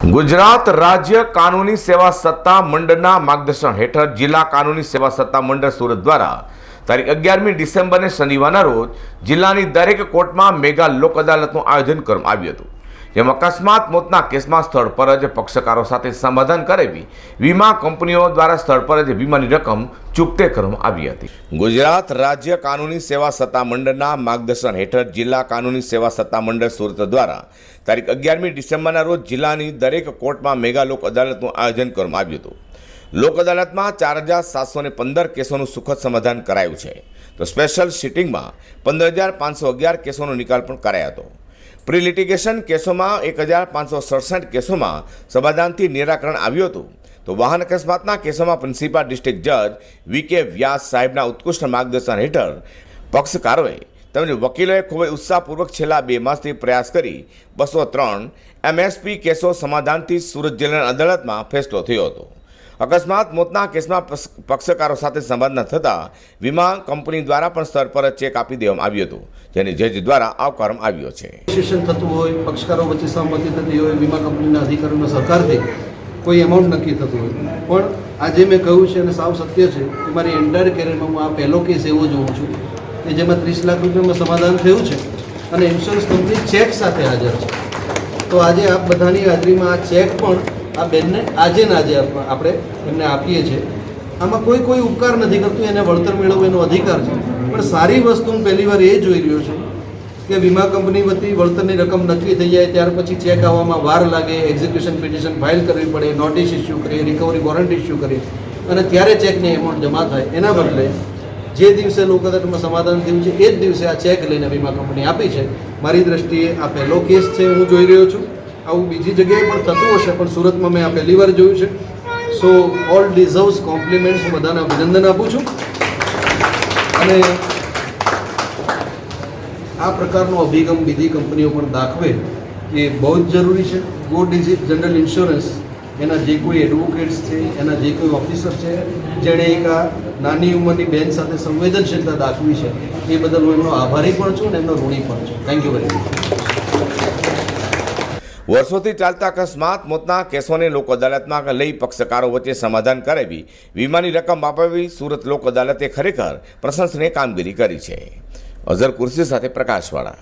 ગુજરાત રાજ્ય કાનૂની સેવા સત્તા મંડળના માર્ગદર્શન હેઠળ જિલ્લા કાનૂની સેવા સત્તા મંડળ સુરત દ્વારા તારીખ અગિયારમી ડિસેમ્બરને શનિવારના રોજ જિલ્લાની દરેક કોર્ટમાં મેગા લોક અદાલતનું આયોજન કરવામાં આવ્યું હતું. જેમાં અકસ્માત મોતના કેસમાં સ્થળ પર જ પક્ષકારો સાથે સમાધાન કરાવી વીમા કંપનીઓ દ્વારા સ્થળ પર જ વીમાની રકમ ચૂકતે કરવામાં આવી હતી. ગુજરાત રાજ્ય કાનૂની સેવા સત્તામંડળના માર્ગદર્શન હેઠળ જિલ્લા કાનૂની સેવા સત્તામંડળ સુરત દ્વારા તારીખ અગિયારમી ડિસેમ્બરના રોજ જિલ્લાની દરેક કોર્ટમાં મેગા લોક અદાલતનું આયોજન કરવામાં આવ્યું હતું. લોક અદાલતમાં ચાર હજાર સાતસો ને પંદર કેસોનું સુખદ સમાધાન કરાયું છે. તો સ્પેશિયલ સિટિંગમાં પંદર હજાર પાંચસો અગિયાર કેસોનો નિકાલ પણ કરાયો હતો. પ્રી લિટિગેશન કેસોમાં એક હજાર પાંચસો સડસઠ કેસોમાં સમાધાનથી નિરાકરણ આવ્યું હતું. તો વાહન અકસ્માતના કેસોમાં પ્રિન્સિપાલ ડિસ્ટ્રિક્ટ જજ વી કે વ્યાસ સાહેબના ઉત્કૃષ્ટ માર્ગદર્શન હેઠળ પક્ષકારોએ તેમજ વકીલોએ ખૂબ જ ઉત્સાહપૂર્વક છેલ્લા બે માસથી પ્રયાસ કરી બસો ત્રણ એમએસપી કેસો સમાધાનથી સુરત જિલ્લાની અદાલતમાં ફેસલો થયો હતો. અકસ્માત, મોતના કેસમાં પક્ષકારો સાથે સંવાદ થતાં વીમા કંપની દ્વારા પણ સ્તર પર ચેક આપી દેવામાં આવ્યું હતું, જેને જજ દ્વારા આવકારવામાં આવ્યો છે. નેગોશિએશન થતું હોય, પક્ષકારો વચ્ચે સહમતિ થતી હોય, વીમા કંપનીના અધિકારીઓના સહકારથી કોઈ એમાઉન્ટ નક્કી થતું હોય. પણ આજે મેં કહ્યું છે અને સાવ સત્ય છે કે મારી એન્ટાયર કેરિયરમાં હું આ પહેલો કેસ એવો જોઉં છું કે જેમાં ત્રીસ લાખ રૂપિયામાં સમાધાન થયું છે અને ઇન્સ્યોરન્સ કંપની ચેક સાથે હાજર છે. તો આજે આપ બધાની હાજરીમાં આ ચેક પણ આ બેનને આજે ને આજે આપ- આપણે એમને આપીએ છીએ. આમાં કોઈ કોઈ ઉપકાર નથી કરતું, એને વળતર મેળવવું એનો અધિકાર છે. પણ સારી વસ્તુ હું પહેલી વાર એ જોઈ રહ્યો છું કે વીમા કંપની વતી વળતરની રકમ નક્કી થઈ જાય, ત્યાર પછી ચેક આવવામાં વાર લાગે એક્ઝિક્યુશન પિટિશન ફાઇલ કરવી પડે નોટિસ ઇસ્યુ કરીએ રિકવરી વોરંટ ઇસ્યુ કરીએ. અને ત્યારે ચેકની એમાઉન્ટ જમા થાય. એના બદલે જે દિવસે લોક સમાધાન થયું છે, એ જ દિવસે આ ચેક લઈને વીમા કંપની આપી છે. મારી દ્રષ્ટિએ આ પહેલો કેસ છે, હું જોઈ રહ્યો છું. આવું બીજી જગ્યાએ પણ થતું હશે, પણ સુરતમાં મેં આ પહેલી વાર જોયું છે. સો ઓલ ડિઝર્વ્સ કોમ્પ્લિમેન્ટ્સ બધાને અભિનંદન આપું છું. અને આ પ્રકારનો અભિગમ બીજી કંપનીઓ પણ દાખવે એ બહુ જ જરૂરી છે. ગો ડિઝીઝ જનરલ ઇન્સ્યોરન્સ એના જે કોઈ એડવોકેટ્સ છે, એના જે કોઈ ઓફિસર છે, જેણે એક આ નાની ઉંમરની બેન સાથે સંવેદનશીલતા દાખવી છે, એ બદલ હું એમનો આભારી પણ છું અને એમનો ઋણી પણ છું. થેન્ક યુ વેરી મચ વર્ષોથી ચાલતા અકસ્માત, મોતના કેસોને લોક અદાલતમાં લઈ પક્ષકારો વચ્ચે સમાધાન કરાવી, વીમાની રકમ અપાવી સુરત લોક અદાલતે ખરેખર પ્રશંસનીય કામગીરી કરી છે. અઝર કુર્સી સાથે પ્રકાશવાળા.